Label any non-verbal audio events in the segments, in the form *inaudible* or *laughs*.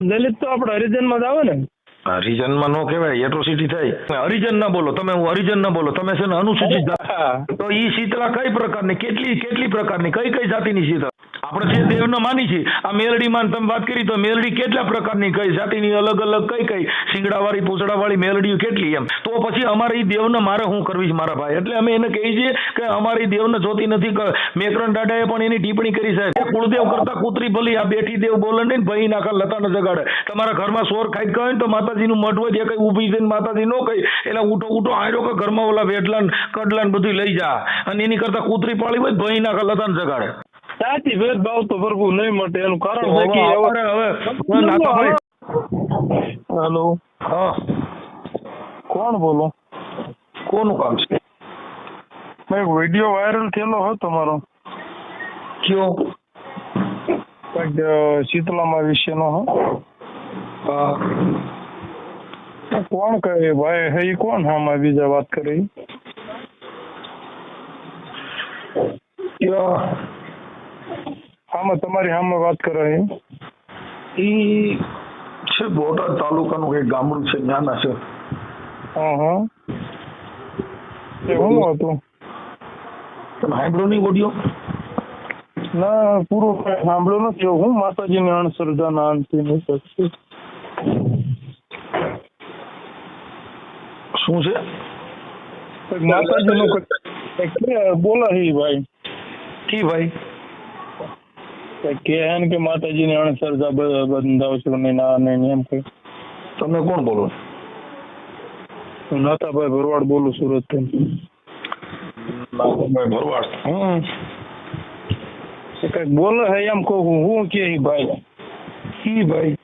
દલિત તો આપણે હરિજનમાં જ આવે ને. હરિજનમાં નો કહેવાય એટ્રોસિટી થાય. હરિજન ના બોલો તમે હું હરિજન ના બોલો તમે છે ને અનુસૂચિત તો ઈ શીતળા કઈ પ્રકારની કેટલી કેટલી પ્રકારની કઈ કઈ જાતિની શીતળા આપણે જે દેવને માની છીએ આ મેલડીમાં તમે વાત કરી તો મેલડી કેટલા પ્રકારની કઈ જાતિની અલગ અલગ કઈ કઈ? શિંગડાવાળી પૂંછડાવાળી મેલડીઓ કેટલી એમ? તો પછી અમારે દેવ દેવને મારે હું કરવી છે મારા ભાઈ? એટલે અમે એને કહીએ છીએ કે અમારી દેવને જોતી નથી મેકરણ દાદાએ પણ એની ટિપ્પણી કરી સાહેબ. કુળદેવ કરતા કૂતરી ભલી આ બેઠી દેવ બોલે નહીં ને ભાઈ નાખા લતાને જગાડે. તમારા ઘરમાં સોર ખાઈ ગયો તો તો માતાજીનું મઠ હોય જે કઈ ઊભી થઈને માતાજી નો કહી એટલે ઉઠો ઉઠો આયરો કે ઘરમાં ઓલા વેટલાન કડલાન બધું લઈ જા. અને એની કરતા કૂતરી પાળી હોય ભાઈ ના લતાને જગાડે. જાતિ ભેદભાવ તો ભરપૂર નહીં મટે એનું કારણ છે કે હવે હેલો. હા. કોણ બોલો? કોનું કામ છે? એક વીડિયો વાયરલ થયેલો હો તમારો. કયો? શીતલામા વિશેનો હો. હા. કોણ કહે ભાઈ હે કોણ હામાં બીજા વાત કરી આમાં તમારી સામે વાત કરાય ઈ છે બોટાદ તાલુકાનું કઈ ગામડું છે નાના છે હા હા એ શું હતું તમે સાંભળ્યો નહીં ઓડિયો ના પૂરો સાંભળ્યો નથી હું માતાજીની અણસરધાના અંતિમ શક્તિ શું છે? કંઈક માતાજીનું કંઈક- કંઈક કે બોલે છે ઈ ભાઈ. કી ભાઈ? કંઈક કે હે ને કે માતાજીની અણસરધા બ- બંધાવ છું ને ના ને ને એમ કઈ તમે કોણ બોલો હું નાતાભાઈ ભરવાડ બોલું સુરતથી નાગભાઈ ભરવાડ? હમ. એ કંઈક બોલે છે એમ કહું હું. હું કે ઈ ભાઈ? કી ભાઈ?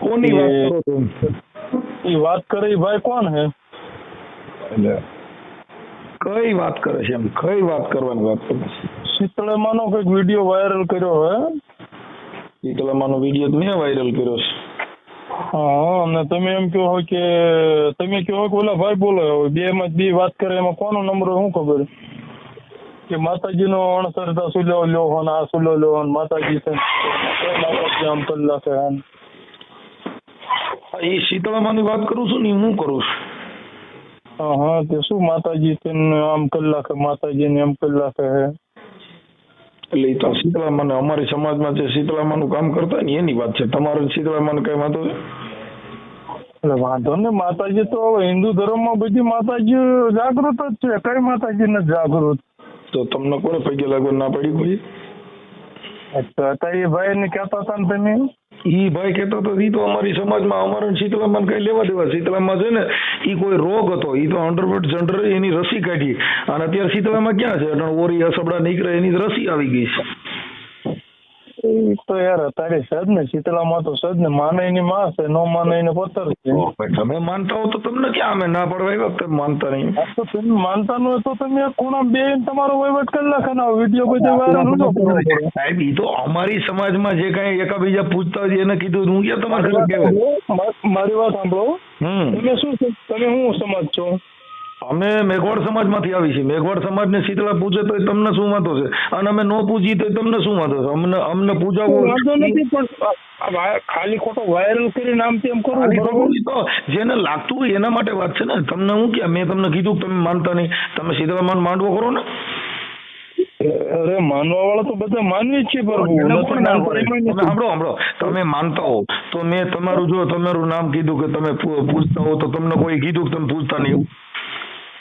કોની વાત એ- કરો છો વાત કરે ભાઈ કોણ હે? એટલે કઈ વાત કરે છે એમ? કઈ વાત કરવાની વાત કરે શીતળામાનો કંઈક વીડિયો વાયરલ કર્યો હે? શીતલામાનો વીડિયો મેં વાયરલ કર્યો છે. હા અને તમે એમ કહો હોય કે તમે કહો કે ઓલા ભાઈ બોલો બે માં બે વાત કરે એમાં કોનો નંબર શું ખબર? કે માતાજીનો અણસરતા સુલ્યો લ્યો હોન આ સુલ્યો લ્યો હોન માતાજી છે આમ કરી નાખે હા, એ શીતળામાની વાત કરું છું ને હું કરું છું? હા તે શું માતાજી છે આમ કલાક માતાજી ને એમ કરી હે? એટલે તો શીતળામાને અમારી સમાજમાં જે શીતળામાનું કામ કરતા ને એની વાત છે. તમારે શીતળામાને કઈ વાંધો છે? એટલે વાંધો ને માતાજી તો હવે હિન્દુ ધર્મમાં બધી માતાજી જાગૃત જ છે. કઈ માતાજી નથી જાગૃત? તો તમને કોને પૈકી લાગવા ના પડી કોઈ? અચ્છા તો એ ભાઈ ને કહેતા હતા ને તમે? ઈ ભાઈ કહેતો હતો, ઈ તો અમારી સમાજમાં અમારે શીતલામાં કઈ લેવા દેવા, શીતલામાં છે ને ઈ કોઈ રોગ હતો. ઈ તો હંડ્રેડ જનરલ એની રસી કાઢી. અને અત્યારે શીતલામાં ક્યાં છે? ઓરી અસબડા નીકળે એની રસી આવી ગઈ છે. એ તો યાર તારી સદ ને શીતળામાં તો સદ ને માને એની માં છે નો માને એને પથ્થર છે તમે માનતા હો તો તમને ક્યાં અમે ના પડવા આવ્યા તમે માનતા નહીં? તો તમે માનતા ન હોય તો તમે એક બે તમારો વહીવટ કરી નાખે ને વીડિયો બધે વાયરલ ન કરવો પડે સાહેબ ઈ તો અમારી સમાજમાં જે કઈ એકાબીજા પૂછતા હોય એને કીધું હું ક્યાં તમારે મારી વાત સાંભળો. હમ. તમે શું છો? તમે હું સમાજ છો? અમે મેઘવાડ સમાજમાંથી આવી છીએ. મેઘવાડ સમાજને શીતળા પૂજે તો તમને શું વાંધો છે? અને અમે નો પૂછીએ તો તમને શું વાંધો છે? અમને અમને પૂજાવો વાંધો નથી પણ ખાલી ખોટો વાયરલ કરીને આમ તેમ તો જેને લાગતું હોય એના માટે વાત છે ને. તમને હું કે મેં તમને કીધું તમે માનતા નહીં. તમે શીતળામાન માંડવો કરો ને. અરે માનવા વાળા તો બધા માનવી જ છે પ્રભુ. સાંભળો સાંભળો. તમે માનતા હો. તો મેં તમારું જો તમારું નામ કીધું કે તમે પૂછતા હો તો તમને કોઈ કીધું કે તમે પૂછતા નહીં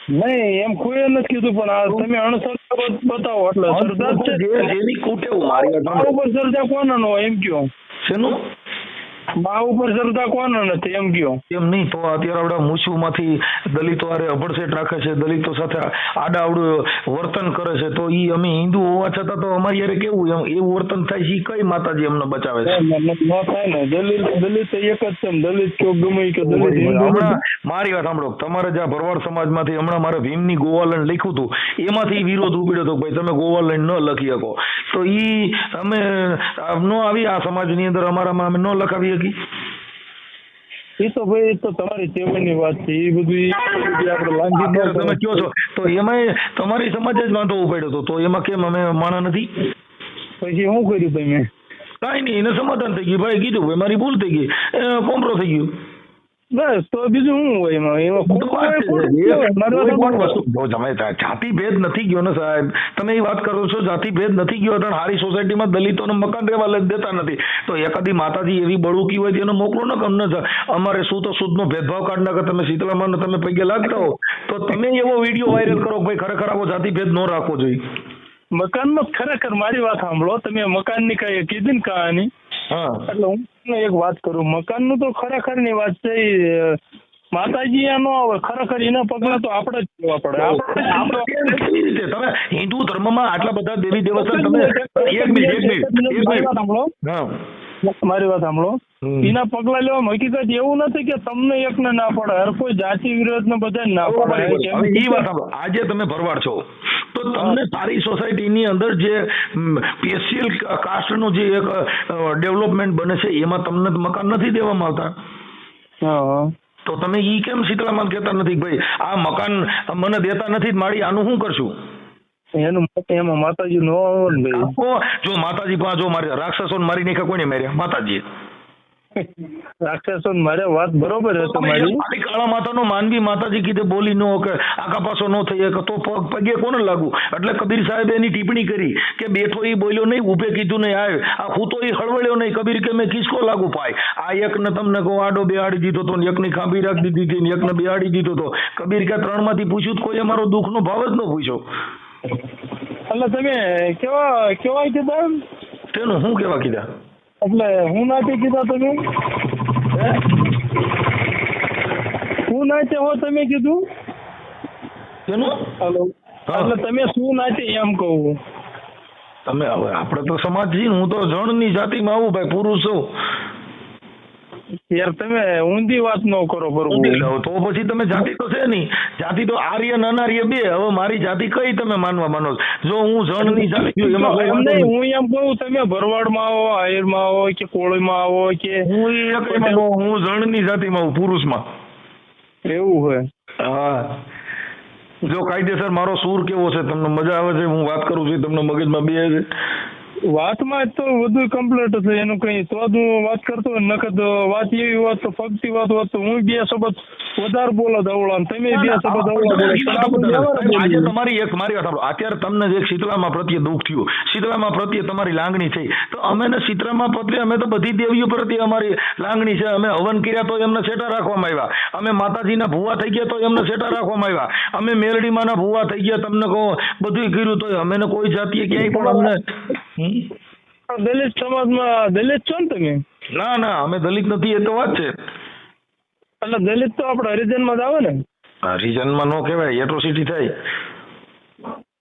નહીં એમ કોઈ નથી કીધું પણ આ તમે અણસર બતાવો એટલે સરદાર જેની કુટેવ મારી શ્રદ્ધા કોના નો એમ કયો? શેનું? મા ઉપર શ્રદ્ધા કોનો નથી? એમ કયો? એમ નહીં તો અત્યારે આપણા મૂછુમાંથી દલિતો આરે અભડસેટ રાખે છે દલિતો સાથે આડાવડું વર્તન કરે છે તો ઈ અમે હિન્દુ હોવા છતાં તો અમારી યારે કેવું એમ? એવું વર્તન થાય છે કઈ માતાજી અમને બચાવે છે? થાય ને દલિત દલિત એક જ છે દલિત કયો ગમે કે દલિત મારી વાત સાંભળો તમારે જ્યાં ભરવાડ સમાજમાંથી હમણાં મારે ભીમની ગોવાલન લખ્યું હતું એમાંથી વિરોધ ઉપડ્યો હતો ભાઈ તમે ગોવાલન ન લખી શકો. તો ઈ અમે ન આવી આ સમાજની અંદર અમારામાં અમે ન લખાવી શકી એ તો ભાઈ તો તમારી ચેવણની વાત છે એ બધું આપણે લાંઘી તમે. કયો છો તો એમાંય તમારી સમાજ જ વાંધો ઉપાડ્યો હતો તો એમાં કેમ અમે માણા નથી? પછી શું કર્યું તમે? કાંઈ નહીં એને સમાધાન થઈ ગયું. ભાઈ કીધું ભાઈ મારી ભૂલ થઈ ગઈ. કોમરો થઈ ગયું. બસ તો બીજું શું હોય એમાં? એમાં. વસ્તુ. જો તમે જાતિ ભેદ નથી ગયો ને સાહેબ. તમે એ વાત કરો છો જાતિ ભેદ નથી ગયો તો હારી સોસાયટીમાં દલિતોને મકાન રહેવા દેતા નથી. તો એકાદી માતાજી એવી બળુકી હોય તેનો મોકલો ને કે અમને અમારે શું તો શુદ્ધનો ભેદભાવ કાઢ નાખે તમે શીતળામાં તમે પૈકે લાગતા હો? તો તમે એવો વીડિયો વાયરલ કરો ભાઈ ખરેખર આવો જાતિ ભેદ ન રાખવો જોઈએ. મકાનમાં ખરેખર મારી વાત સાંભળો. તમે મકાનની કઈ કીધી ને કહાની? હા. એટલે હું તમને એક વાત કરું. મકાનનું તો ખરેખરની વાત છે માતાજી એનો ન આવે ખરેખર એના પગલા તો આપણે જ લેવા પડે. આપણે રીતે? તમે હિન્દુ ધર્મમાં આટલા બધા દેવી દેવતા તમે એક મિનિટ એક મિનિટ એક મારી વાત સાંભળો. એના પગલા લેવા હકીકત એવું નથી કે તમને એકને ના પડે. હર કોઈ જાતિ વિરોધ ને બધા ના પડે એ વાત આજે તમે ભરવાડ છો. તો તમને તારી સોસાયટીની અંદર જે સ્પેશિયલ કાસ્ટનું જે એક ડેવલપમેન્ટ બને છે એમાં તમને મકાન નથી દેવામાં આવતા? તો તમે ઈ કેમ શીતળામાં કહેતા નથી ભાઈ આ મકાન મને દેતા નથી મારી આનું શું કરશું? એનું એમાં માતાજી નો આવે ને ભાઈ. આપો જો માતાજી પાસે જો મારે નાખ્યા કોને માર્યા? માતાજી રાક્ષસો મારે વાત બરોબર તમારી. મારી કાળા માતાનો માનવી માતાજી કીધે બોલી નો કે આખા પાસો નો થઈ તો પગ પગે કોને લાગુ? એટલે કબીર સાહેબ એની ટિપ્પણી કરી કે બેઠો એ બોલ્યો નહીં ઉભે કીધું નહીં આવે આ ખૂતો એ હળવળ્યો નહીં કબીર કે મેં કિસકો લાગુ પાય. આ એકને તમને કહું આડો બેહાડી દીધો તો એક એકની ખાંભી રાખી દીધી હતી ને એકને બેહાડી દીધો તો. કબીર કે ત્રણમાંથી પૂછ્યું કોઈ અમારો દુઃખનો ભાવ જ ન પૂછ્યો. એટલે તમે કેવા કેવા કીધા તેનું શું કેવા કીધા? એટલે હું નાચે કીધા તમે? હું? નાચે હો તમે કીધું? તેનું? હલો. એટલે તમે શું નાચે એમ કહું? તમે હવે આપણે તો સમાજ છીએ હું તો જણની જાતિમાં આવું ભાઈ પુરુષ. છું યાર તમે ઊંધી વાત ન કરો ઊંધી તો પછી તમે જાતિ તો છે નહીં. જાતિ તો આર્ય ને અનાર્ય બે. હવે મારી જાતિ કઈ તમે માનવા માનો જો હું જાતિ છું, એમાં વાંધો નહીં નહીં. હું એમ કહું તમે ભરવાડમાં આવો આહિરમાં આવો કે કોળીમાં આવો કે હું ઈ એકમાં બહુ- હું જણની જાતિમાં હું પુરુષમાં. એવું હોય. હા. જો કાયદેસર મારો સૂર કેવો છે તમને મજા આવે છે હું વાત કરું છું તમને મગજમાં બે છે. વાતમાં તો વધુ કમ્પ્લીટ છે એનું કઈ તો હું વાત કરતો હોય વાત એવી વાત તો ફગતી વાત હોત તો હું બે શબ્દ વધારે બોલો દવડા તમે બે શબ્દ આજે તમારી એક મારી વાત અત્યારે તમને જે શીતળામાં પ્રત્યે દુઃખ થયું શીતળામાં પ્રત્યે તમારી લાગણી થઈ તો અમે ને શીતળામાં પ્રત્યે અમે તો બધી દેવીઓ પ્રત્યે અમારી લાગણી છે. અમે હવન કર્યા તો એમને સેટા રાખવામાં આવ્યા. અમે માતાજીના ભૂવા થઈ ગયા તો એમને સેટા રાખવામાં આવ્યા. અમે મેલડીમાંના ભૂવા થઈ ગયા તમને કહો બધું કર્યું તો અમે કોઈ જાતિએ ક્યાંય પણ અમને? દલિત સમાજમાં દલિત છો ને તમે? ના ના અમે દલિત નથી એ તો વાત છે. એટલે દલિત તો આપણે હરિજનમાં જ આવે ને? રિજનમાં નો કહેવાય એટ્રોસિટી થાય.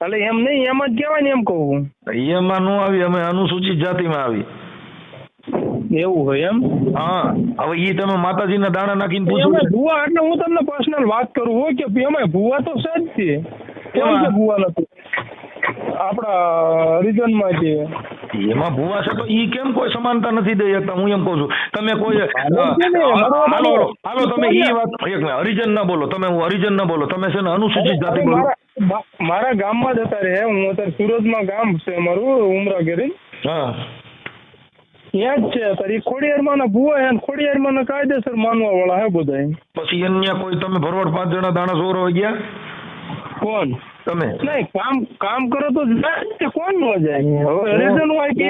એટલે એમ નહીં એમ જ કહેવાય ને એમ કહું એમાં નો આવી અમે અનુસૂચિત જાતિમાં આવી. એવું હોય એમ? હા હવે ઈ તમે માતાજીના દાણા નાખીને પૂછો. એમાં ભૂવા એટલે હું તમને પર્સનલ વાત કરું હો કે એમાં ભૂવા તો છે જ તે. કેમ કે ભૂવા નથી આપણા માં છે. એમાં ભૂવા છે તો ઈ કેમ કોઈ સમાનતા નથી દઈ શકતા? હું એમ કહું છું. તમે કોઈ હાલો હાલો તમે ઈ વાત એક હરિજન ના બોલો તમે હું હરિજન ના બોલો. તમે છે ને અનુસૂચિત જાતિ બોલો. મારા ગામમાં જ અત્યારે હું અત્યારે સુરતમાં ગામ છે મારું ઉમરા ગેરી હા. ત્યાં જ છે અત્યારે. ખોડિયારમાં ના ભૂવા હે ખોડિયારમાં ના કાયદેસર માનવા વાળા હે બધા પછી અન્ય કોઈ તમે ભરવાડ પાંચ જણા દાણા ચોરો ગયા? કોણ? તમે? નહીં કામ કામ કરો તો જાય કોણ નો જાય? હવે હોય કે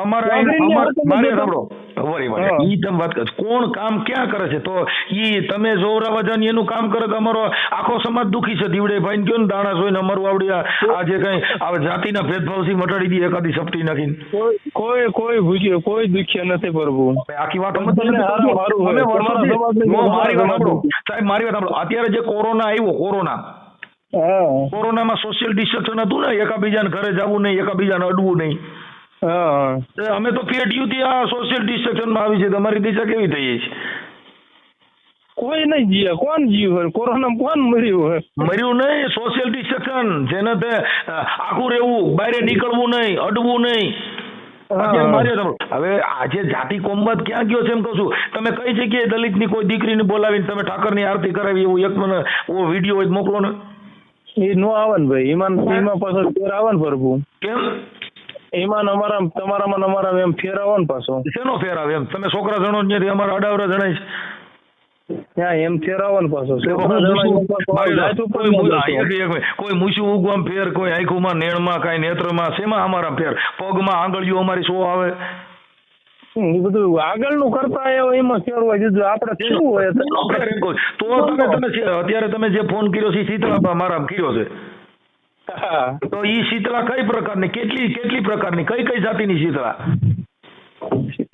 અમારા મારે સાંભળો. વરી. ઈ તમે વાત કરો કોણ કામ ક્યાં કરે છે? તો ઈ તમે જોવરાવા જાઓ એનું કામ કરે તો અમારો આખો સમાજ દુખી છે. દીવડે ભાઈ કયો ને દાણા જોઈને અમારું આવડી આ જે કઈ આ જાતિના ભેદભાવથી મટાડી દઈએ એકાદી સપટી નાખીને. કોઈ કોઈ ભૂખ્યો કોઈ દુખ્યા નથી પ્રભુ. આખી વાત મારી વાત સાહેબ મારી વાત સાંભળો. અત્યારે જે કોરોના આવ્યો કોરોના કોરોનામાં સોશિયલ ડિસ્ટ્રક્શન હતું ને એકાબીજાને ઘરે જવું નહીં એકાબીજાને અડવું નહીં. અમે તો પેટીયુંથી આ સોશિયલ ડિસ્ટન્સમાં આવી છે. તમારી દિશા કેવી થઈ છે? કોઈ નહીં જીવે. કોણ જીવ હોય? કોરોના કોણ મર્યું હોય? મર્યું નહીં સોશિયલ ડિસ્ટન્સ જેને તે આખું રહેવું બહાર નીકળવું નહીં અડવું નહીં. હવે આજે જાતિ કોમત ક્યાં ગયો છે એમ કહું છું. તમે કઈ જગ્યાએ દલિતની કોઈ દીકરીને બોલાવીને તમે ઠાકરની આરતી કરાવી એવું એક મને ઓ વીડિયો હોય મોકલો ને. એ નો આવે ને ભાઈ. ઈમાન ઈમાં પાછો ફેર આવે ને પ્રભુ કેમ? એમાં અમારા તમારામાં અમારા એમ ફેરાવો ને પાછો. શેનો ફેર આવે એમ? તમે છોકરા જણો ત્યાંથી અમારા અડાવરા જણાય એમ પાછો. કોઈ એમ મૂછું ઉગવામાં ફેર કોઈ આંખોમાં નેણમાં કાંઈ નેત્રમાં શેમાં અમારા ફેર? પગમાં આંગળીઓ અમારી શો આવે? બધું આગળનું કરતા એમાં ફેરવા દીધું આપણે શું હોય તો તમે તમે અત્યારે તમે જે ફોન કર્યો છે શીતળા મારા કર્યો છે. તો ઈ શીતળા કઈ પ્રકારની કેટલી કેટલી પ્રકારની કઈ કઈ જાતિની શીતળા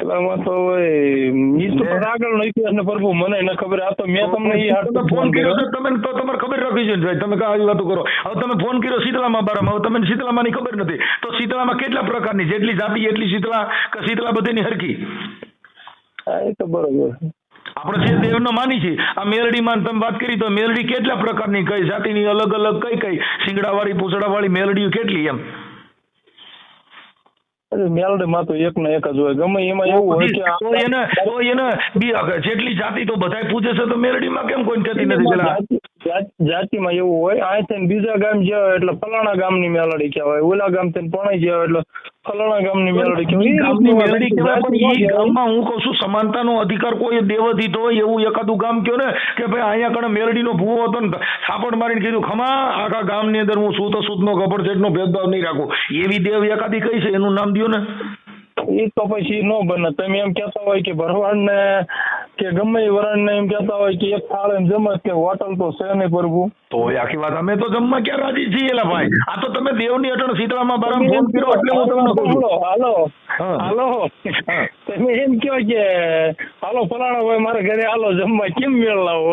શીતળામાં તો ઈ તો ને? આગળનો ઇતિહાસ ને પ્રભુ મને ન ખબર. આ તો મેં તમને ઈ હાથ ફોન કર્યો છે તમે તો તમારે ખબર રાખવી જોઈએ ભાઈ તમે આવી વાતો કરો. હવે તમે ફોન કર્યો શીતળામાં બારામાં હવે તમને શીતળામાંની ખબર નથી. તો શીતળામાં કેટલા પ્રકારની જેટલી જાતિ એટલી શીતળા કે શીતળા બધીની હરખી? હા એ તો બરોબર. આપણે જે દેવનો માની છીએ. આ મેલડીમાં તમે વાત કરી તો મેલડી કેટલા પ્રકારની કઈ જાતિની અલગ અલગ કઈ કઈ શિંગડાવાળી પૂછડાવાળી મેલડીઓ કેટલી એમ? મેલડીમાં તો એક ને એક જ હોય. ગમે એમાં એવું હોય કે તો એને તો એને બી જેટલી જાતિ તો બધાય પૂછે છે તો મેલડીમાં કેમ કોઈ કહેતી નથી જાતિમાં એવું હોય ને બીજા ગામ જ્યાં એટલે ફલાણા ગામની મેલડી કહેવાય. ઓલા ગામથી પણાઈ જ્યાં એટલે ફલાણા ગામની મેલડી કહેવાય. ગામની મેલડી કહેવાય પણ જાતિમાં ગામમાં હું કહું છું સમાનતાનો અધિકાર કોઈ દેવ દીધો હોય એવું એકાદું ગામ કયો ને કે ભાઈ અહીંયા કણે મેલડીનો ભૂવો હતો ને થાપડ મારીને કીધું ખમા આખા ગામની અંદર હું સૂત સૂતનો ગભડ નો ભેદભાવ નહીં રાખું. એવી દેવ એકાદી કઈ છે? એનું નામ દિયો ને. એ તો પછી નો બને. તમે એમ કહેતા હોય કે ભરવાડ ને કે ગમે એ વરાણ ને એમ કહેતા હોય કે એક થાળ એમ જમત કે હોટલ તો છે નહીં પ્રભુ. તો એ આખી વાત. અમે તો જમવા ક્યાં રાજી છીએ એલા ભાઈ? આ તો તમે દેવની અટણ શીતળામાં બારામ ફોન કર્યો એટલે હું તમને કહું હાલો હાલો. હાલો. તમે એમ કહો કે હાલો ફલાણો ભાઈ મારા ઘરે હાલો જમવા કેમ મેળ લાવો?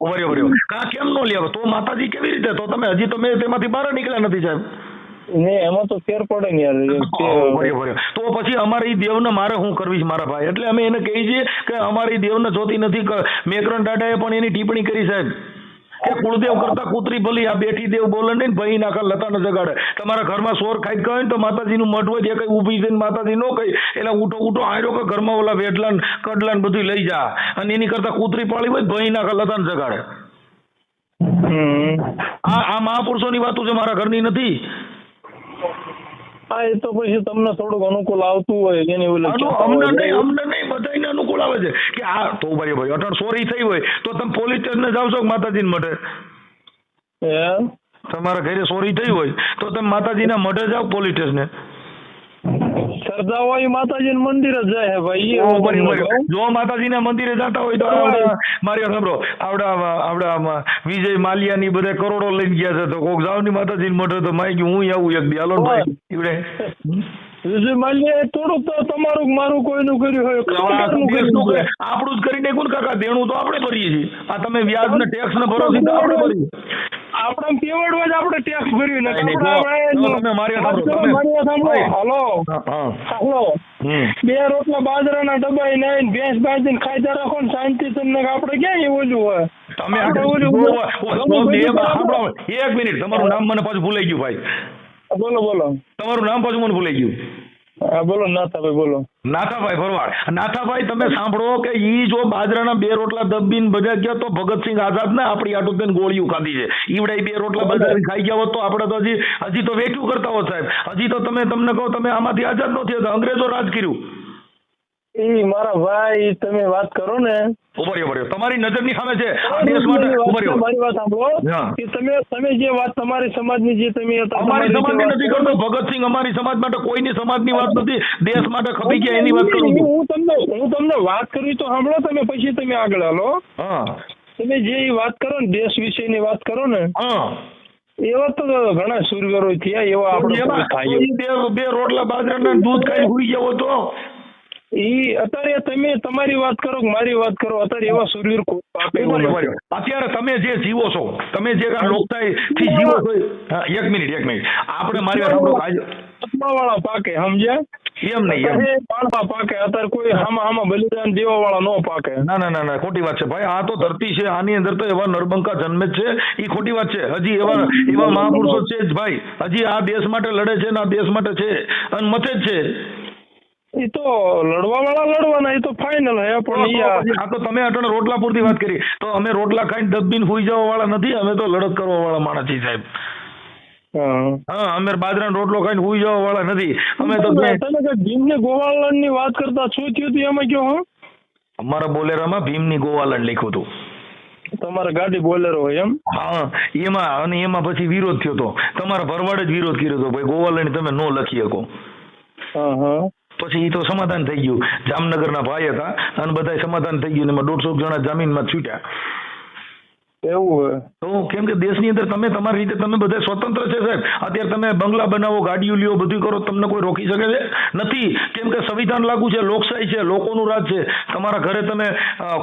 બરાબર કા કેમ નો લેવો? તો માતાજી કેવી રીતે? તો તમે હજી તો મેં તેમાંથી બહાર નીકળ્યા નથી સાહેબ. ને એમાં તો ફેર પડે ને યાર. *laughs* તો પછી અમારી દેવને મારે શું કરવી છે મારા ભાઈ? એટલે અમે એને કહીએ છીએ કે અમારી દેવને જોતી નથી મેકરણ ટાટાએ પણ એની ટિપ્પણી કરી સાહેબ. કે કુળદેવ કરતા કૂતરી ભલી આ બેઠી દેવ બોલે નહીં ભાઈ નાખા લતા ન જગાડે. તમારા ઘરમાં સોર ખાઈ કહે તો માતાજીનું મઢ હોય જે કઈ ઊભી થઈને માતાજી નો કહી એટલે ઉઠો ઉઠો આયરો કે ઘરમાં ઓલા વેટલા ને કડલા બધું લઈ જા. અને એની કરતા કૂતરી પાળી હોય ભાઈ નાખા લતા ન જગાડે. આ આ મહાપુરુષોની વાતો છે મારા ઘરની નથી. હા એ તો પછી તમને થોડુંક અનુકૂળ આવતું હોય એની ઓલી અમને નહીં અમને નહીં બધાને અનુકૂળ આવે છે. કે આ તો ભાઈ ભાઈ અટણ ચોરી થઈ હોય તો તમે પોલીસ સ્ટેશને જાવ છો માતાજી માતાજીને મઢે? તમારા ઘરે ચોરી થઈ હોય તો તમે માતાજીના મઢે જાઓ પોલીસ સ્ટેશને. સરદાર હોય માતાજી મંદિર જ જાય ભાઈ. જો માતાજીના મંદિરે જતા હોય તો મારી સાંભળો. આવડા આવડા વિજય માલિયાની બધા કરોડો લઈને ગયા છે. તો કોક માતાજી માતાજીને મઢે તો માઈ ગયું હું આવું એક દી. હાલો ભાઈ વિજય માલ્યાએ થોડુંક તો તમારું મારું કોઈનું કર્યું હોય આપણું જ ને કાકા? દેણું તો આપણે ભરીએ છીએ. આ તમે વ્યાજ ને ટેક્સ ને ભરો છો આપણે ભરીએ. આપણે પેવડવા જ આપણે ટેક્સ ભર્યું ને તમે મારી સાંભળો. હાલો. હાલો. બે રોટલા બાજરાના ડબાઈ નાઈને ભેંસ બાંધીને ખાઈતા રાખો ને શાંતિ તમને આપણે ક્યાં એવું ઓલું હોય. તમે બે બા- એક મિનિટ તમારું નામ મને પાછું ભૂલાઈ ગયું ભાઈ. બોલો બોલો. તમારું નામ પાછું મને ભૂલાઈ ગયું. બોલો નાથાભાઈ બોલો. નાથાભાઈ ભરવાડ. નાથાભાઈ તમે સાંભળો કે ઈ જો બાજરાના બે રોટલા દબીન બધા ગયા તો ભગતસિંહ આઝાદ ને આપણી આટો તેને ગોળીઓ ખાધી છે. ઈવડાઈ બે રોટલા બજારીને ખાઈ ગયા હોત તો આપણે તો હજી હજી તો વેઠું કરતા હો સાહેબ. હજી તો તમે તમને કહો તમે આમાંથી આઝાદ નથી અંગ્રેજો રાજ કર્યું. મારા ભાઈ તમે વાત કરો ને. ઊભો રહ્યો, ઊભો રહ્યો. તમારી નજરની સામે છે. મારી વાત સાંભળો. કે તમે તમે જે વાત તમારી સમાજની જે તમે અમારી સમાજની નથી કરતો. ભગતસિંહ અમારી સમાજ માટે કોઈની સમાજની વાત નથી. દેશ માટે ખપી ગયા એની વાત કરું હું તમને હું તમને વાત કરી તો સાંભળો તમે પછી તમે આગળ હાલો. હા. તમે જે વાત કરો ને દેશ વિશેની વાત કરો ને હા. એવા તો ઘણા સુરવીરો થયા એવા આપણે બે રોટલા બાજરાના દૂધ ખાઈ ભૂલી ગયો તો? ઈ અત્યારે તમે તમારી વાત કરો મારી વાત કરો અત્યારે એવા સુરવીર. અત્યારે તમે જે જીવો છો તમે જે લોકશાહી થી જીવો છો એક મિનિટ એક મિનિટ. આપણે મારી વાત સાંભળો આત્માવાળા પાકે સમજ્યા? એમ નહીં એમ. પાકે અત્યારે કોઈ હામાં હામાં બલિદાન દેવા વાળા નો પાકે. ના ના ના ના ખોટી વાત છે. ભાઈ આ તો ધરતી છે આની અંદર તો એવા નરબંકા જન્મે જ છે. એ ખોટી વાત છે. હજી એવા એવા મહાપુરુષો છે જ ભાઈ. હજી આ દેશ માટે લડે છે ને આ દેશ માટે છે. અને મતે જ છે. એ તો લડવા વાળા લડવાના એ તો ફાઇનલ હે પણ આ- તો તમે અટણ રોટલા પૂરતી વાત કરી. તો અમે રોટલા ખાઈને દબીને હુઈ જવા વાળા નથી અમે તો લડત કરવા વાળા માણસ છીએ સાહેબ. હા. હા અમે બાજરાનો રોટલો ખાઈને સુઈ જવા વાળા નથી. અમે તો તમે ભીમને ગોવાલનની વાત કરતા શું થયું હતું? એમાં કયો હો? અમારા બોલેરામાં ભીમની ગોવાલન લખ્યું હતું. તમારે ગાડી બોલેરો હોય એમ? હા એમાં અને એમાં પછી વિરોધ થયો હતો તમારા ભરવાડે જ વિરોધ કર્યો હતો ભાઈ ગોવાલન તમે નો લખી શકો. હા હા. પછી એ તો સમાધાન થઈ ગયું. જામનગરના ભાઈ હતા અને બધા સમાધાન થઈ ગયું એમાં દોઢસો જણા જામીનમાં છૂટ્યા. એવું તો કેમ કે દેશની અંદર તમે તમારી રીતે તમે બધા સ્વતંત્ર છે સાહેબ. અત્યારે તમે બંગલા બનાવો ગાડીઓ લ્યો બધું કરો તમને કોઈ રોકી શકે છે? નથી. કેમ કે સંવિધાન લાગુ છે લોકશાહી છે લોકોનું રાજ છે. તમારા ઘરે તમે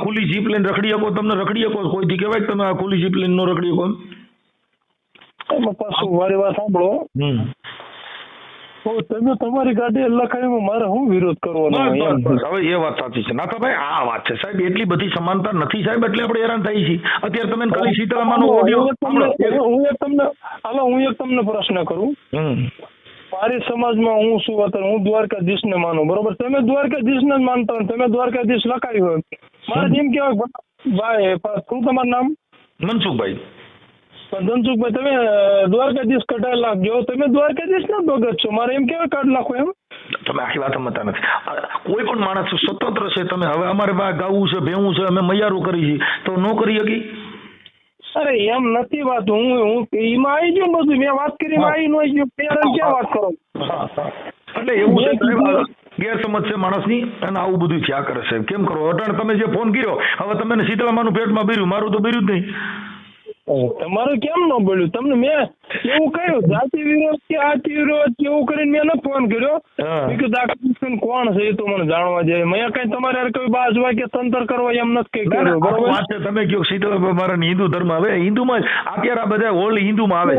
ખુલ્લી જીપ લઈને રખડી શકો તમને રખડી શકો. કોઈથી કહેવાય કે તમે ખુલ્લી જીપ લઈને ન રખડી શકો? પાછું મારી વાત સાંભળો. તો તમે તમારી ગાડી લખાણીમાં મારે હું વિરોધ કરવાનો. હવે એ વાત સાચી છે. નાથાભાઈ આ વાત છે. સાહેબ એટલી બધી સમાનતા નથી સાહેબ એટલે આપણે હેરાન થઈ છીએ. અત્યારે તમે ખાલી સીતારામાનો ઓડિયો હું એક તમને- હાલો હું એક તમને પ્રશ્ન કરું. મારી સમાજમાં હું શું અત્યારે હું દ્વારકાધીશ ને માનું બરોબર? તમે દ્વારકાધીશ ને માનતા હોય તમે દ્વારકાધીશ લખાયું હોય. મારે જેમ કેવાય ભાઈ શું તમારું નામ? મનસુખભાઈ. ધનસુખભાઈ તમે દ્વારકાધીશ કઢાઈ લાખજો તમે દ્વારકાધીશ ના ભગત છો. મારે એમ કેવા કાઢ નાખો એમ? તમે આખી વાત સમજતા નથી. કોઈ પણ માણસ સ્વતંત્ર છે તમે હવે અમારે ગાવું છે ભેવું છે અમે મૈયારું કરી છીએ. તો નો કરી શકી અરે એમ નથી વાત. હું હું એમાં આવી ગયું બધું. મેં વાત કરી આવી નો ગયું. ક્યાં વાત કરો? એટલે એવું છે સાહેબ, ગેરસમજ છે માણસની અને આવું બધું થયા કરે છે. કેમ કરો? અટાણ તમે જે ફોન કર્યો હવે તમે શીતળામાનું પેટમાં બીર્યું. મારું તો બીર્યું જ નહીં. તમારું કેમ ન બોલ્યું? તમને મેં એવું કહ્યું જાતિ વિરોધ કે આતિ વિરોધ કે એવું કરીને મેં ન ફોન કર્યો. મેં કીધું આ કૃષ્ણ કોણ છે? એ તો મને જાણવા જાય મેં કઈ તમારે યાર કોઈ બાજુ કે તંત્ર કરવા એમ નથી કઈ કર્યું બરોબર? વાત છે તમે કયો સીધો મારા હિન્દુ ધર્મ આવે? હિન્દુમાં જ અત્યારે આ બધા ઓલ્ડ હિન્દુમાં આવે?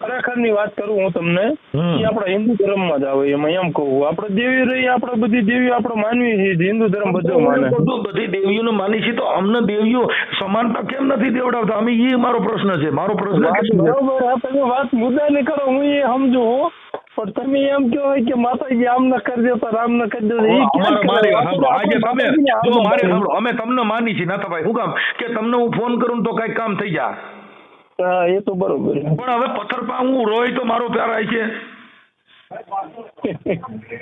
ખરેખરની વાત કરું હું તમને. કે આપણા હિન્દુ ધર્મમાં જ આવે એમાં એમ કહું આપણે દેવી રહી આપણે બધી દેવી આપણે માનવી છીએ હિન્દુ ધર્મ બધો માને. બધું બધી દેવીઓને માની છે તો અમને દેવીઓ સમાનતા કેમ નથી દેવડાવતા? અમે એ મારો પ્રશ્ન છે મારો પ્રશ્ન બરોબર હા, તમે વાત મુદ્દાની કરો હું એ સમજુ પણ તમે એમ કહો કે માતાજી આમ ન કરજો તો રામ ન કરજો એ મારી આજે તમે જો મારે સાંભળો અમે તમને માની છીએ નાથાભાઈ શું કામ? કે તમને હું ફોન કરું તો કઈ કામ થઈ હા એ તો બરોબર પણ હવે પથ્થર પા હું રોય તો મારો પ્યાર આય છે.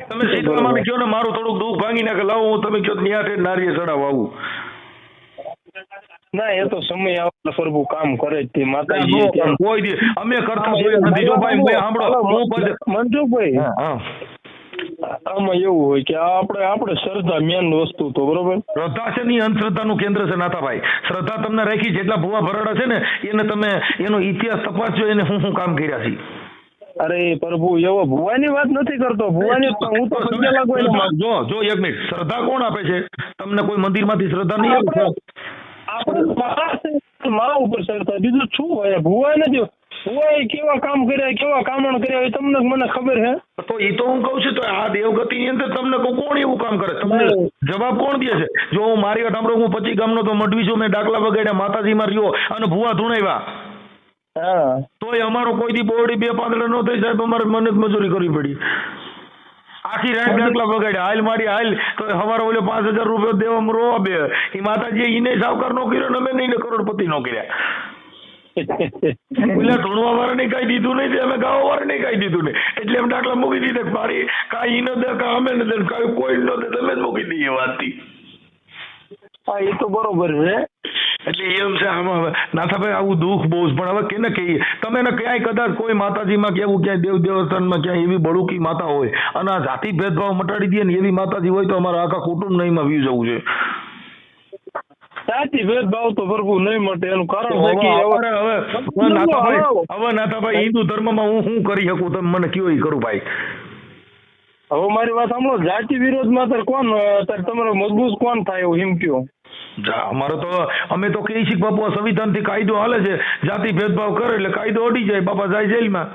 તમે શીતળામાં કહો ને મારું થોડુંક દુઃખ ભાંગી નાખે લાવો હું તમે કહો નિયાઠે નારીએ ચડાવ આવું. ના એ તો સમય આવે પ્રભુ કામ કરે છે માતાજી કોઈ દી. અમે કરતા જોયા નથી જો ભાઈ મેં સાંભળો. હું મનસુખભાઈ. આમાં એવું હોય કે આપણે આપણે શ્રદ્ધા મેન વસ્તુ તો બરોબર? શ્રદ્ધા છે ની અંધશ્રદ્ધાનું કેન્દ્ર છે નાતાભાઈ શ્રદ્ધા તમને રાખી જેટલા ભુવા ભરાડા છે ને એને તમે એનો ઇતિહાસ તપાસજો એને હું શું કામ કર્યા છે. અરે પ્રભુ એવો ભુવાની વાત નથી કરતો. ભુવાની હું તો લાગુ જો જો એક મિનિટ. શ્રદ્ધા કોણ આપે છે? તમને કોઈ મંદિરમાંથી શ્રદ્ધા નહીં આપે? આપણે માં ઉપર સરતા બીજું શું હોય? ભુવા નથી. ભુવાએ કેવા કામ કર્યા કેવા કામણ કર્યા એ તમને મને ખબર હે. તો એ તો હું કહું છું તો આ દેવગતિ ની અંદર તમને કોણ એવું કામ કરે? તમને જવાબ કોણ દે છે? જો હું મારી વાત સાંભળો હું પચી ગામનો તો મઢવી છું મેં ડાકલા વગાડ્યા માતાજીમાં રહ્યો અને ભુવા ધૂણાવ્યા. હા. તોય અમારો કોઈ દી બોરડી બે પાંદડા નો થઈ સાહેબ અમારે મને મજૂરી કરવી પડી. આખી રાત ડાકલા વગાડ્યા હાલ મારી હાલ તો હવારે ઓલે પાંચ હજાર રૂપિયા દેવા રો બે એ માતાજી ઈને સાવકાર નો કર્યો ને અમે નહીં કરોડપતિ નો કર્યા. *laughs* પેલા વાળા વાળાને કઈ દીધું નહીં અમે ગાવા વાળાને કઈ દીધું નહીં. એટલે એમ ડાકલા મૂકી દીધા મારી કાંઈ ન દે કાંઈ અમે ન દે કાંઈ કોઈ ન દે તમે જ મૂકી દઈએ વાતથી. હા એ તો બરોબર છે. એટલે એમ છે આમાં નાથાભાઈ આવું દુઃખ બહુ પણ હવે કેને કહીએ? તમે ને ક્યાંય કદાચ કોઈ માતાજીમાં કેવું ક્યાંય દેવ દેવસ્થાનમાં ક્યાંય એવી બળુકી માતા હોય અને આ જાતિ ભેદભાવ મટાડી દે ને એવી માતાજી હોય તો અમારા આખા કુટુંબ નહીંમાં વ્યુ જવું છે સાચી ભેદભાવ તો પ્રભુ નહીં મટે. એનું કારણ છે કે હવે હવે- નાથાભાઈ હવે નાથાભાઈ હિન્દુ ધર્મમાં હું શું કરી શકું? તમે મને કયો એ કરું ભાઈ? હવે મારી વાત સાંભળો. જાતિ વિરોધમાં તાર કોણ તમારો મજબૂત કોણ થાય એવું એમ કયો? અમારે તો અમે તો કહીએ છીએ બાપુ આ સંવિધાનથી કાયદો હાલે છે જાતિ ભેદભાવ કરે એટલે કાયદો અડી જાય બાપા જાય જેલમાં.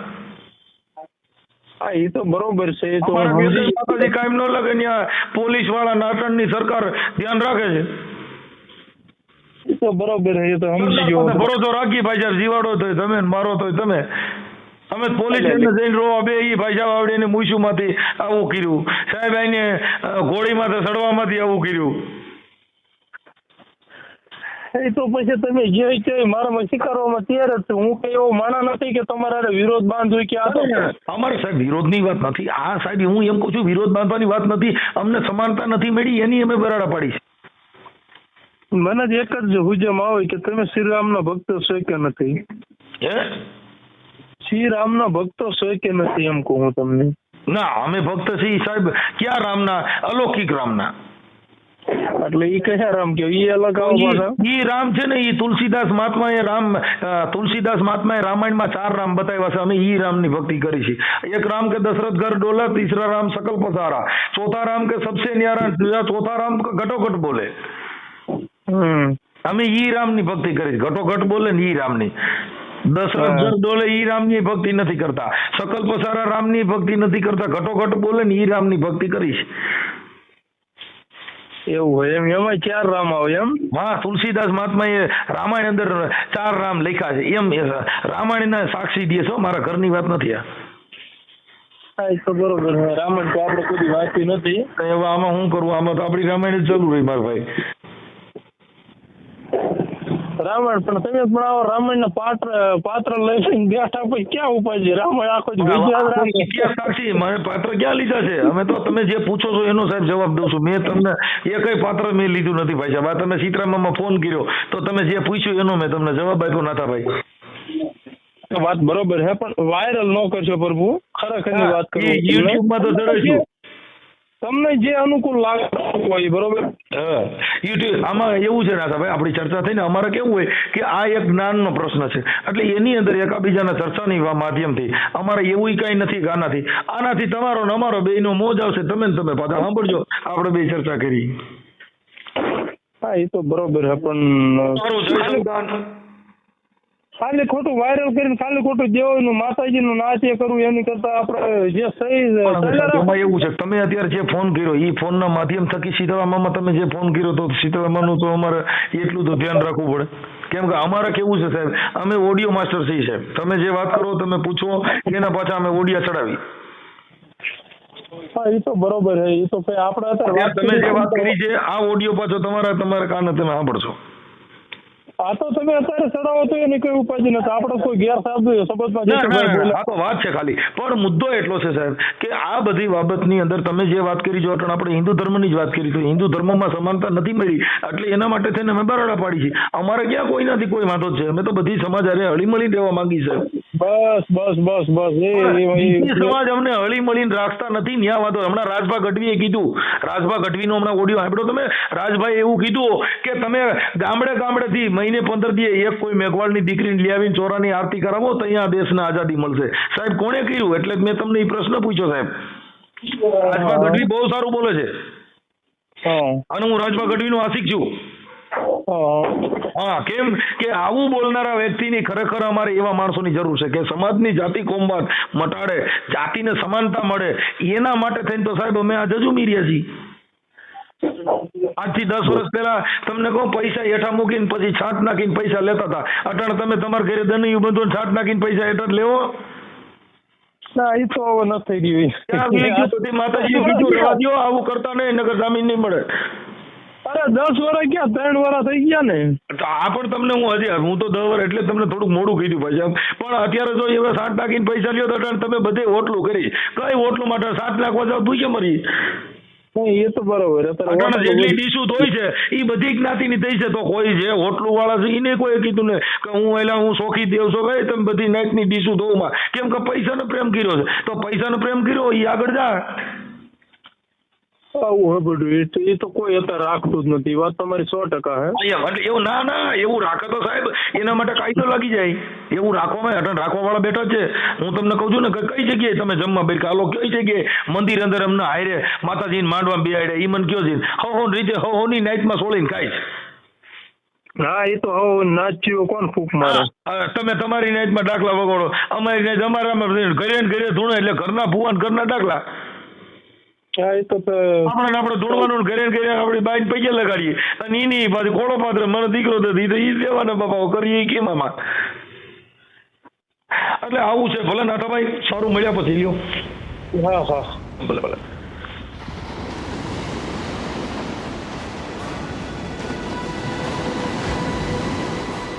હા એ તો બરોબર છે એ તો માતાજી કાયમ ન લાગે ત્યાં પોલીસવાળા નાટણની સરકાર ધ્યાન રાખે છે. એ તો બરોબર છે એ તો સમજી ગયો ભરોસો રાખીએ ભાઈ સાહેબ જીવાડો તો તમે મારો તોય તમે. અમે પોલીસ સ્ટેશન જઈને રોવા બે એ ભાઈ સાહેબ આવડે એને મૂછુમાંથી આવું કર્યું. સાહેબ એને ઘોડીમાંથી સડવામાંથી આવું કર્યું. એ તો પછી તમે જે કે મારામાં સ્વીકારવામાં તૈયાર જ છું. હું કઈ એવો માણા નથી કે તમારા વિરોધ બાંધવું કે આ તો અમારે સાહેબ વિરોધની વાત નથી. આ સાહેબ હું એમ કહું છું વિરોધ બાંધવાની વાત નથી. અમને સમાનતા નથી મળી એની અમે બરાડા પાડી છે. મને જ એક જ હુજમ આવે કે તમે શ્રીરામના ભક્ત છો કે નથી? હે? શ્રીરામના ભક્તો છો કે નથી એમ કહું તમને. ના અમે ભક્ત છીએ સાહેબ. ક્યાં રામના? અલૌકિક રામના. એટલે ઈ કયા રામ કે ઈ અલગ ઈ રામ છે ને ઈ તુલસીદાસ મહાત્મા એ રામ તુલસીદાસ મહાત્મા એ રામાયણમાં ચાર રામ બતાવ્યા છે અમે ઈ રામની ભક્તિ કરી છે એક રામ કે દશરથ ઘર ડોલા તીસરા રામ સકલ પસારા ચોથા રામ કે સબસે ન્યારા ચોથા રામ ઘટોઘટ બોલે અમે ઈ રામની ભક્તિ કરી ઘટોઘટ બોલે ને ઈ રામની દશરથ ઘર ડોલે ઈ રામની ભક્તિ નથી કરતા સકલ પસારા રામની ભક્તિ નથી કરતા ઘટોઘટ બોલે ને ઈ રામની ભક્તિ કરી છે એવું હોય એમ એમાં ચાર રામ આવે એમ? હા તુલસીદાસ મહાત્માએ રામાયણ અંદર ચાર રામ લખ્યા છે. એમ રામાયણ રામાયણના સાક્ષી દે છો મારા ઘરની વાત નથી આ. એ તો બરોબર રામાયણ તો આપણે કોઈ વાંચી નથી. આમાં શું કરવું? આમાં તો આપણી રામાયણ જ ચાલુ રહી મારા ભાઈ. રામાયણ પણ તમે પણ આવો રામાયણ પાત્ર પાત્ર લઈને બેઠા પછી ક્યાં ઉપાય છે રામાયણ આખો સાક્ષી મારે પાત્ર ક્યાં લીધા છે? અમે તો તમે જે પૂછો છો એનો સાહેબ જવાબ દઉં છું. મેં તમને એ કઈ પાત્ર મેં લીધું નથી ભાઈ સાહેબ. આ તમે સીતારામમાં ફોન કર્યો. તો તમે જે પૂછ્યું એનો મેં તમને જવાબ આપ્યો નાતા ભાઈ. વાત બરોબર છે પણ વાયરલ ન કરશો પ્રભુ. ખરેખર વાત કરું યુટ્યુબમાં તો ચડાવીશું. તમને જે અનુકૂળ લાગતું હોય બરોબર? યુટ્યુબ આમાં એવું છે નાથા ભાઈ આપણી ચર્ચા થઈને અમારે કેવું હોય કે આ એક જ્ઞાનનો પ્રશ્ન છે. એટલે એની અંદર એકાબીજાના ચર્ચાની માધ્યમથી અમારે એવું કઈ નથી ગાનાથી આનાથી. તમારો ને અમારો બેયનો મોજ આવશે તમે ને તમે પાછા સાંભળજો. આપણે બે ચર્ચા કરી. હા એ તો બરોબર પણ ખાલી- ખોટું વાયરલ કરીને ખાલી ખોટું દેવાનું માતાજીનું નાટ્ય કરવું એની કરતા આપણે જે સહી એવું છે તમે અત્યારે જે ફોન કર્યો એ ફોનના માધ્યમ થકી શીતળામામાં તમે જે ફોન કર્યો તો શીતળામાનું તો અમારે એટલું તો ધ્યાન રાખવું પડે. કેમ કે અમારે કેવું છે સાહેબ અમે ઓડિયો માસ્ટર છીએ સાહેબ. તમે જે વાત કરો તમે પૂછો એના પાછા અમે ઓડિયા ચડાવી હા એ તો બરોબર છે એ તો કઈ આપણે અત્યારે અત્યારે તમે જે વાત કરી કરી છે આ ઓડિયો પાછો તમારા તમારા કાને તમે સાંભળશો. આ તો તમે અત્યારે ચડાવો તો એની કઈ ઉપાય નથી. આપણે કોઈ ગેરસાબુ સંબંધમાં ના, ના, જે ના, આ તો વાત છે ખાલી. પણ મુદ્દો એટલો છે સાહેબ કે આ બધી બાબતની અંદર તમે જે વાત કરી જો આપણે હિન્દુ ધર્મની જ વાત કરી તો હિન્દુ ધર્મમાં સમાનતા નથી મળી. એટલે એના માટે થઈને અમે બરાડા પાડી છે અમારે ક્યાં કોઈ નથી કોઈ વાંધો છે? અમે તો બધી સમાજ અરે હળીમળી રહેવા માંગી છે. બસ બસ બસ બસ. એ સમાજ અમને હળી મળીને રાખતા નથી ન્યા વાતો હમણાં રાજભા ગઢવીએ કીધું. રાજભા ગઢવીનો હમણાં ઓડિયો સાંભળ્યો. તમે રાજભાઈ એવું કીધું કે તમે ગામડે ગામડેથી મહિને પંદર દીએ એક કોઈ મેઘવાળની દીકરીને લઈ આવીને ચોરાની આરતી કરાવો તો અહીંયા દેશને આઝાદી મળશે. સાહેબ કોણે કર્યું? એટલે મેં તમને એ પ્રશ્ન પૂછ્યો સાહેબ. રાજભા ગઢવી બહુ સારું બોલે છે. અને હું રાજભા ગઢવીનો આશિક છું. હા કેમ કે આવું બોલનારા વ્યક્તિની ખરેખર અમારે એવા માણસોની જરૂર છે કે સમાજની જાતિ કોમવાદ મટાડે જાતિને સમાનતા મળે એના માટે થઈને તો સાહેબ અમે આજે જ છીએ. આજથી દસ વર્ષ પહેલા તમને કહું પૈસા હેઠા મૂકીને પછી છાંટ નાખીને પૈસા લેતા હતા. અટાણે તમે તમારા ઘરે દનિયું બંધો છાંટ નાખીને પૈસા હેઠળ લેવો. ના એ તો હવે નથી રહ્યું. ગયું *laughs* માતાજી દ્યો, આવું કરતા નહીં નગર જામીન નહીં મળે. અરે દસ વર્ષ ક્યાં ત્રણ વર્ષ થઈ ગયા ને. તો આ પણ તમને હું હજી હું તો દસ વર્ષ એટલે તમને થોડુંક મોડું કીધું પછી પણ અત્યારે જો એવા સાત નાખીને પૈસા લ્યો તો તમે બધે હોટલું કરી. કઈ હોટલું માટે સાત નાખવા જાવ તું કેમ મરી? એ તો બરોબર. જેટલી ડીશું ધોઈ છે એ બધી જ્ઞાતિની થઈ છે. તો કોઈ છે હોટલું વાળા છે એને કોઈ કીધું ને કે હું એલા હું સોખી દેવ છો કઈ તમે બધી નાઈટની ડીશું ધોવા કેમ કે પૈસાનો પ્રેમ કર્યો છે. તો પૈસાનો પ્રેમ કર્યો એ આગળ જા. આવું હે એ તો- કોઈ અત્યારે રાખતું જ નથી. વાત તમારી સો ટકા હે. એટલે એવું ના ના એવું રાખે તો સાહેબ એના માટે કાયદો લાગી જાય. એવું રાખવામાં રાખવા વાળા બેઠા છે. હું તમને કહું છું ને કે કઈ જગ્યાએ તમે જમવા બેઠ હાલો કઈ જગ્યાએ? મંદિર અંદર અમને હાયરે માતાજીને માંડવા બિહાડે ઈ મન કયો છે? હો હો રીતે હો હોની નાઈટમાં સોળીને ખાઈશ હા એ તો હવે નાચ્યો કોણ ફૂક મારે? હા, તમે તમારી નાઈટમાં દાખલા વગોડો. અમારી નાઈટ અમારામાં ઘરે ઘરે ધૂણે એટલે ઘરના ભુવાન ઘરના દાખલા. હા એ તો આપણે આપણે ધૂણવાનું ને ઘરે ઘરે આપણી બાઈને પૈયા લગાડીએ. અને એની પાછી કોળો પાત્ર મને દીકરો નથી તો ઈ દેવાના બાપા કરીએ કેમ આમાં? એટલે આવું છે ભલે નાટાભાઈ સારું મળ્યા પછી લ્યો. હા હા. ભલે ભલે.